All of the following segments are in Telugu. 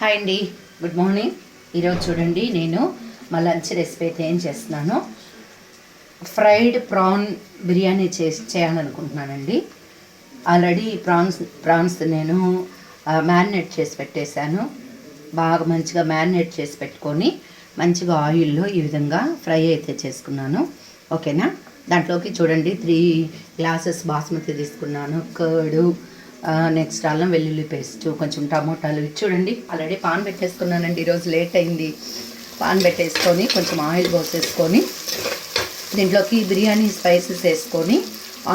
హాయ్ అండి గుడ్ మార్నింగ్ ఈరోజు చూడండి నేను మా లంచ్ రెసిపీ అయితే ఏం చేస్తున్నాను? ఫ్రైడ్ ప్రాన్ బిర్యానీ చేసి చేయాలనుకుంటున్నానండి. ఆల్రెడీ ప్రాన్స్ ప్రాన్స్ నేను మ్యారినేట్ చేసి పెట్టేశాను. బాగా మంచిగా మ్యారినేట్ చేసి పెట్టుకొని మంచిగా ఆయిల్లో ఈ విధంగా ఫ్రై అయితే చేసుకున్నాను. ఓకేనా? దాంట్లోకి చూడండి త్రీ గ్లాసెస్ బాస్మతి తీసుకున్నాను. కర్డు నెక్స్ట్ అల్లం వెల్లుల్లి పేస్ట్ కొంచెం టమోటాలు ఇవి చూడండి. ఆల్రెడీ పాన్ పెట్టేసుకున్నానండి. ఈరోజు లేట్ అయింది. పాన్ పెట్టేసుకొని కొంచెం ఆయిల్ పోసేసుకొని దీంట్లోకి బిర్యానీ స్పైసెస్ వేసుకొని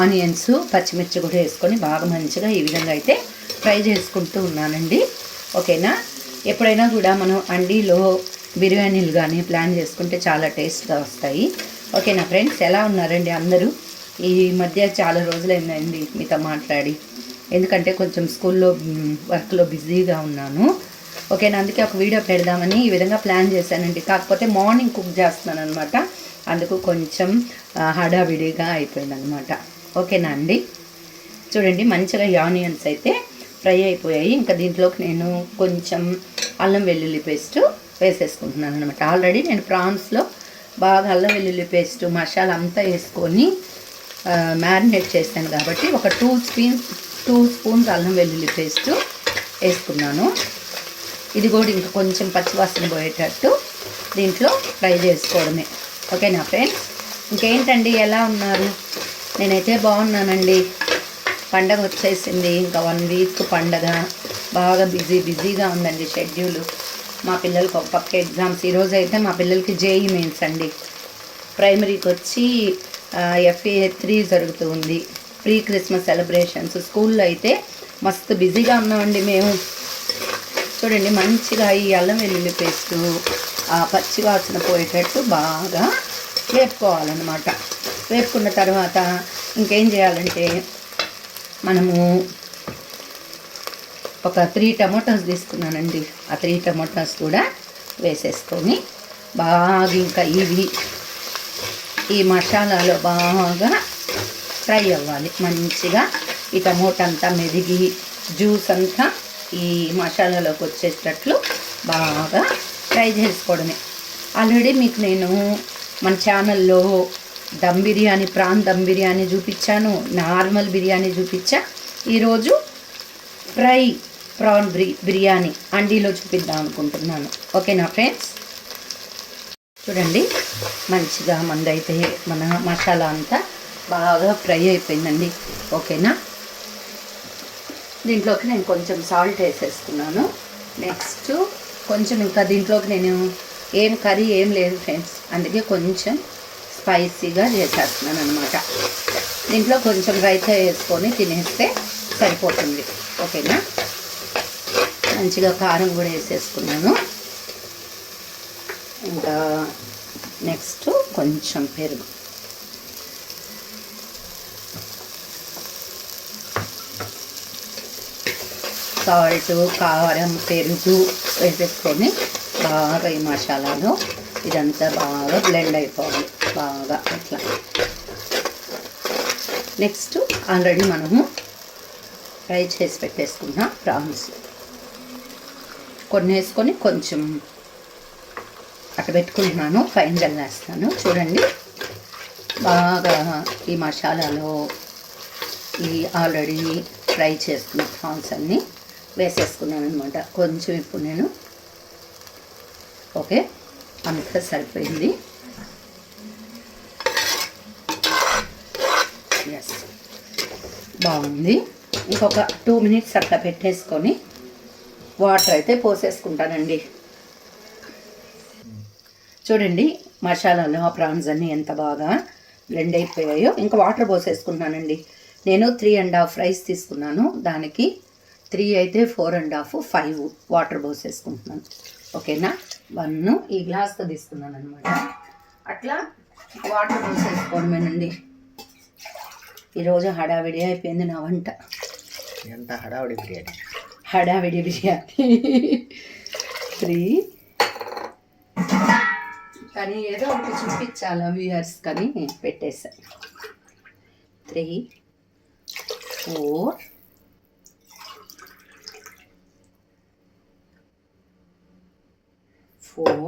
ఆనియన్స్ పచ్చిమిర్చి కూడా వేసుకొని బాగా మంచిగా ఈ విధంగా అయితే ఫ్రై చేసుకుంటూ ఉన్నానండి. ఓకేనా? ఎప్పుడైనా కూడా మనం అండీలో బిర్యానీలు కానీ ప్లాన్ చేసుకుంటే చాలా టేస్ట్గా వస్తాయి. ఓకేనా ఫ్రెండ్స్? ఎలా ఉన్నారండి అందరూ? ఈ మధ్య చాలా రోజులైందండి మీతో మాట్లాడి. ఎందుకంటే కొంచెం స్కూల్లో వర్క్లో బిజీగా ఉన్నాను. ఓకేనా అందుకే ఒక వీడియో పెడదామని ఈ విధంగా ప్లాన్ చేశానండి. కాకపోతే మార్నింగ్ కుక్ చేస్తున్నాను అనమాట అందుకు కొంచెం హడావిడిగా అయిపోయిందనమాట ఓకేనా అండి? చూడండి మంచిగా యానియన్స్ ఆనియన్స్ అయితే ఫ్రై అయిపోయాయి. ఇంకా దీంట్లోకి నేను కొంచెం అల్లం వెల్లుల్లి పేస్ట్ వేసేసుకుంటున్నాను అనమాట ఆల్రెడీ నేను ప్రాన్స్లో బాగా అల్లం వెల్లుల్లి పేస్ట్ మసాలా అంతా వేసుకొని మ్యారినేట్ చేశాను కాబట్టి ఒక టూ స్పూన్స్ టూ స్పూన్స్ అల్లం వెల్లుల్లి పేస్ట్ వేసుకున్నాను. ఇది కూడా ఇంకా కొంచెం పచ్చివాసన పోయేటట్టు దీంట్లో ఫ్రై చేసుకోవడమే. ఓకేనా ఫ్రెండ్స్? ఇంకేంటండి ఎలా ఉన్నారు? నేనైతే బాగున్నానండి. పండగ వచ్చేసింది ఇంకా వన్ వీక్ పండగ. బాగా బిజీ బిజీగా ఉందండి షెడ్యూల్. మా పిల్లలకి ఒక పక్క ఎగ్జామ్స్. ఈరోజు అయితే మా పిల్లలకి జేఈ మెయిన్స్ అండి. ప్రైమరీకి వచ్చి ఎఫ్ఏ త్రీ జరుగుతూ ఉంది. Pre Christmas celebrations. స్కూల్లో అయితే మస్తు బిజీగా ఉన్నామండి మేము. చూడండి మంచిగా ఈ అల్లం వెల్లుల్లి పేస్ట్ ఆ పచ్చి వాసన పోయేటట్టు బాగా వేపుకోవాలన్నమాట. వేపుకున్న తర్వాత ఇంకేం చేయాలంటే మనము ఒక త్రీ టమాటాస్ తీసుకున్నానండి. ఆ త్రీ టమాటాస్ కూడా వేసేసుకొని బాగా ఇంకా ఇవి ఈ మసాలాలో బాగా ఫ్రై అవ్వాలి మంచిగా. ఈ టమోటా అంతా మెదిగి జ్యూస్ అంతా ఈ మసాలాలోకి వచ్చేటట్లు బాగా ఫ్రై చేసుకోవడమే. ఆల్రెడీ మీకు నేను మన ఛానల్లో దమ్ బిర్యానీ ప్రాన్ దమ్ బిర్యానీ చూపించాను నార్మల్ బిర్యానీ చూపించా. ఈరోజు ఫ్రై ప్రాన్ బిరి బిర్యానీ అండీలో చూపిద్దాం అనుకుంటున్నాను. ఓకేనా ఫ్రెండ్స్? చూడండి మంచిగా మందైతే మన మసాలా అంతా బాగా ఫ్రై అయిపోయిందండి. ఓకేనా? దీంట్లోకి నేను కొంచెం సాల్ట్ వేసేసుకున్నాను. నెక్స్ట్ కొంచెం ఇంకా దీంట్లోకి నేను ఏం కర్రీ ఏం లేదు ఫ్రెండ్స్. అందుకే కొంచెం స్పైసీగా చేసేస్తున్నాను అనమాట దీంట్లో కొంచెం రైతా వేసుకొని తినేస్తే సరిపోతుంది. ఓకేనా? మంచిగా కారం కూడా వేసేసుకున్నాను. ఇంకా నెక్స్ట్ కొంచెం పెరుగు. సాల్ట్ కారం పెరుగు వేసేసుకొని బాగా ఈ మసాలాను ఇదంతా బాగా బ్లెండ్ అయిపోవాలి. బాగా అట్లా. నెక్స్ట్ ఆల్రెడీ మనము ఫ్రై చేసి పెట్టేసుకున్న ప్రాన్స్ కొన్ని వేసుకొని కొంచెం అట్ట పెట్టుకుంటున్నాను ఫైన్ జల్లేస్తాను చూడండి. బాగా ఈ మసాలాలో ఈ ఆల్రెడీ ఫ్రై చేసుకున్న ప్రాన్స్ అన్నీ వేసేసుకున్నాను అనమాట కొంచెం ఇప్పుడు నేను. ఓకే? అంతా సరిపోయింది. ఎస్ బాగుంది. ఇంకొక టూ మినిట్స్ అట్లా పెట్టేసుకొని వాటర్ అయితే పోసేసుకుంటానండి. చూడండి మసాలాలు ఆ ప్రాన్స్ అన్నీ ఎంత బాగా బ్లెండ్ అయిపోయాయో. ఇంకా వాటర్ పోసేసుకుంటానండి నేను త్రీ అండ్ హాఫ్ రైస్ తీసుకున్నాను. దానికి త్రీ అయితే four and half five water పోసేసుకుంటున్నాను ఓకేనా? వన్ ఈ గ్లాస్తో తీసుకున్నాను అనమాట అట్లా వాటర్ పోసేసుకోవడమేనండి ఈరోజు హడావిడి అయిపోయింది నా వంట. ఎంత హడావుడి బిర్యానీ? హడావిడి బిర్యానీ. త్రీ. కానీ ఏదో ఒకటి చూపించాలా వ్యూయర్స్ కానీ పెట్టేశాను త్రీ ఫోర్ ఫోర్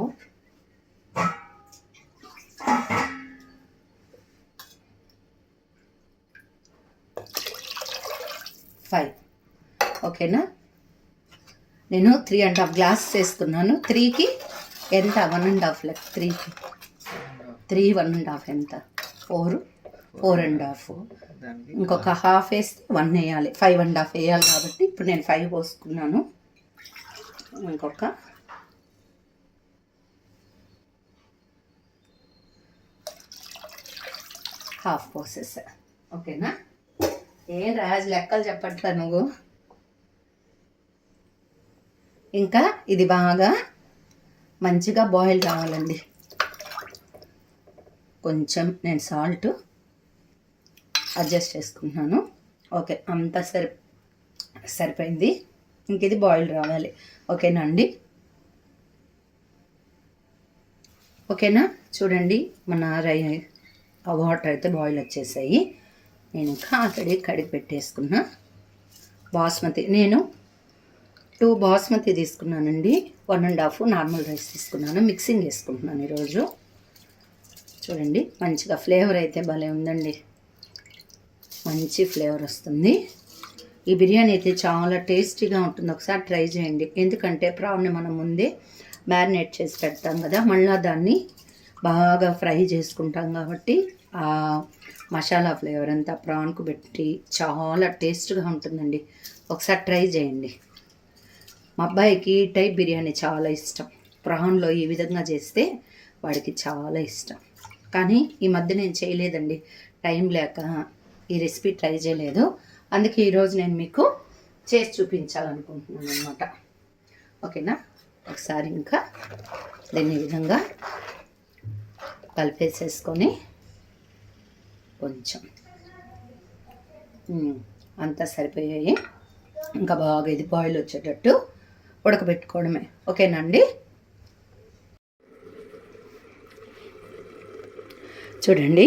ఫైవ్. ఓకేనా? నేను త్రీ అండ్ హాఫ్ గ్లాస్ వేసుకున్నాను త్రీకి ఎంత? వన్ అండ్ హాఫ్ లెక్ త్రీకి త్రీ వన్ అండ్ హాఫ్ ఎంత? ఫోర్ ఫోర్ అండ్ హాఫ్ ఇంకొక హాఫ్ వేస్తే వన్ వేయాలి. ఫైవ్ అండ్ హాఫ్ వేయాలి కాబట్టి ఇప్పుడు నేను ఫైవ్ పోసుకున్నాను. ఇంకొక హాఫ్ పోసేసా ఓకేనా ఏం రాజు లెక్కలు చెప్పట్లా నువ్వు? ఇంకా ఇది బాగా మంచిగా బాయిల్ కావాలండి. కొంచెం నేను సాల్ట్ అడ్జస్ట్ చేసుకుంటున్నాను. ఓకే అంతా సరి సరిపోయింది. ఇంక ఇది బాయిల్ రావాలి. ఓకేనా అండి? ఓకేనా చూడండి మన రై ఆ వాటర్ అయితే బాయిల్ వచ్చేసాయి. నేను ఇంకా అక్కడి కడిగి పెట్టేసుకున్నా. బాస్మతి నేను టూ బాస్మతి తీసుకున్నానండి. One and half normal rice తీసుకున్నాను. మిక్సింగ్ వేసుకుంటున్నాను ఈరోజు. చూడండి మంచిగా ఫ్లేవర్ అయితే భలే ఉందండి. మంచి ఫ్లేవర్ వస్తుంది. ఈ బిర్యానీ అయితే చాలా టేస్టీగా ఉంటుంది. ఒకసారి ట్రై చేయండి. ఎందుకంటే ప్రాన్ని మనం ముందే మ్యారినేట్ చేసి పెడతాం కదా. మళ్ళీ దాన్ని బాగా ఫ్రై చేసుకుంటాం కాబట్టి మసాలా ఫ్లేవర్ అంతా ప్రాన్కు పెట్టి చాలా టేస్ట్గా ఉంటుందండి. ఒకసారి ట్రై చేయండి. మా అబ్బాయికి ఈ టైప్ బిర్యానీ చాలా ఇష్టం. ప్రాన్లో ఈ విధంగా చేస్తే వాడికి చాలా ఇష్టం. కానీ ఈ మధ్య నేను చేయలేదండి. టైం లేక ఈ రెసిపీ ట్రై చేయలేదు. అందుకే ఈరోజు నేను మీకు చేసి చూపించాలనుకుంటున్నాను అనమాట ఓకేనా? ఒకసారి ఇంకా దీన్ని ఈ విధంగా కలిపేసేసుకొని కొంచెం. అంతా సరిపోయాయి. ఇంకా బాగా ఇది బాయిల్ వచ్చేటట్టు ఉడకబెట్టుకోవడమే. ఓకేనండి చూడండి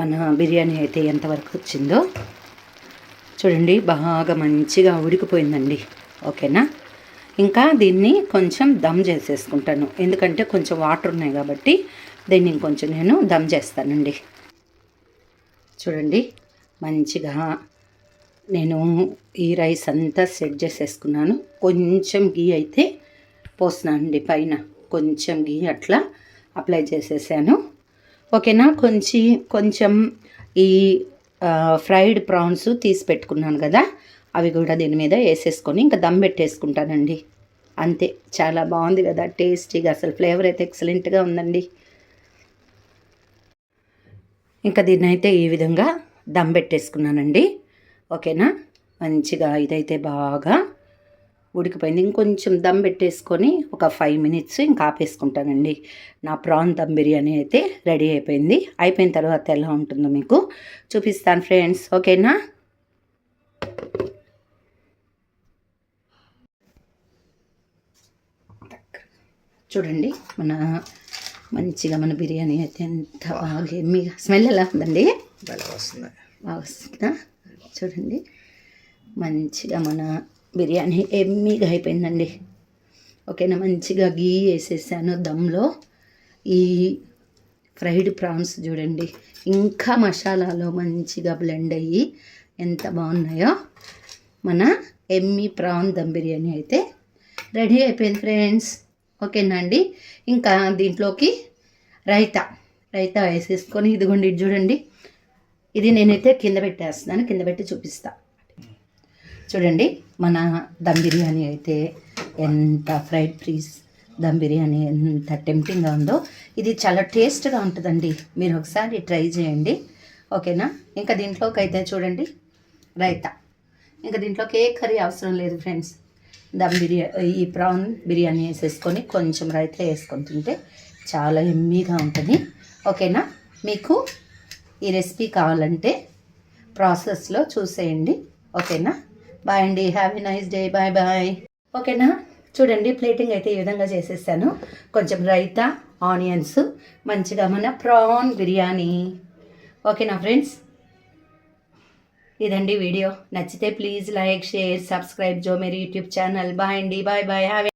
మన బిర్యానీ అయితే ఎంతవరకు వచ్చిందో. చూడండి బాగా మంచిగా ఉడికిపోయిందండి. ఓకేనా? ఇంకా దీన్ని కొంచెం దమ్ చేసేసుకుంటాను. ఎందుకంటే కొంచెం వాటర్ ఉన్నాయి కాబట్టి దీన్ని ఇంకొంచెం నేను దమ్ చేస్తానండి. చూడండి. మంచిగా నేను ఈ రైస్ అంతా సెట్ చేసేసుకున్నాను. కొంచెం గీ అయితే పోస్తున్నానండి పైన. కొంచెం గీ అట్లా అప్లై చేసేసాను. ఓకేనా? కొంచెం కొంచెం ఈ ఫ్రైడ్ ప్రాన్స్ తీసి పెట్టుకున్నాను కదా అవి కూడా దీని మీద వేసేసుకొని ఇంకా దమ్ పెట్టేసుకుంటానండి. అంతే. చాలా బాగుంది కదా టేస్టీగా. అసలు ఫ్లేవర్ అయితే ఎక్సలెంట్గా ఉందండి. ఇంకా దీన్ని అయితే ఈ విధంగా దమ్ పెట్టేసుకున్నానండి. ఓకేనా? మంచిగా ఇదైతే బాగా ఉడికిపోయింది. ఇంకొంచెం దమ్ పెట్టేసుకొని ఒక ఫైవ్ మినిట్స్ ఇంకా ఆపేసుకుంటానండి. నా ప్రాన్ దమ్ బిర్యానీ అయితే రెడీ అయిపోయింది. అయిపోయిన తర్వాత ఎలా ఉంటుందో మీకు చూపిస్తాను ఫ్రెండ్స్. ఓకేనా? చూడండి మన మంచిగా మన బిర్యానీ అయితే ఎంత బాగా ఎమ్మిగా స్మెల్ ఎలా ఉందండి? వస్తుంది. బాగా వస్తుందా? చూడండి. మంచిగా మన బిర్యానీ ఎమ్మిగా అయిపోయిందండి. ఓకేనా? మంచిగా గీ వేసేసాను దమ్లో. ఈ ఫ్రైడ్ ప్రాన్స్ చూడండి. ఇంకా మసాలాలో మంచిగా బ్లెండ్ అయ్యి ఎంత బాగున్నాయో మన ఎమ్మి ప్రాన్ దమ్ బిర్యానీ అయితే రెడీ అయిపోయింది ఫ్రెండ్స్. ఓకేనా అండి? ఇంకా దీంట్లోకి రైతా. రైతా వేసేసుకొని ఇదిగోండి ఇది చూడండి. ఇది నేనైతే కింద పెట్టేస్తున్నాను కింద పెట్టి చూపిస్తా. చూడండి మన దమ్ బిర్యానీ అయితే ఎంత ఫ్రైడ్ ఫ్రీస్ దమ్ బిర్యానీ ఎంత టెంప్టింగ్గా ఉందో. ఇది చాలా టేస్ట్గా ఉంటుందండి. మీరు ఒకసారి ట్రై చేయండి. ఓకేనా? ఇంకా దీంట్లోకి అయితే చూడండి రైతా. ఇంకా దీంట్లోకి ఏ కర్రీ అవసరం లేదు ఫ్రెండ్స్. దమ్ బిర్యానీ ఈ ప్రాన్ బిర్యానీ వేసేసుకొని కొంచెం రైతా వేసుకొని తింటే చాలా ఎమ్మీగా ఉంటుంది. ఓకేనా? మీకు ఈ రెసిపీ కావాలంటే ప్రాసెస్లో చూసేయండి. ఓకేనా? బాయ్ అండి. Happy nice day. Bye bye. ఓకేనా? చూడండి ప్లేటింగ్ అయితే ఈ విధంగా చేసేసాను. కొంచెం రైతా ఆనియన్స్ మంచిగా మన ప్రాన్ బిర్యానీ. ఓకేనా ఫ్రెండ్స్? ఇదండి వీడియో. నచ్చితే ప్లీజ్ లైక్ షేర్ సబ్స్క్రైబ్. జో మేరీ యూట్యూబ్ ఛానల్. బాయ్ అండి. Bye bye. హ్యావ్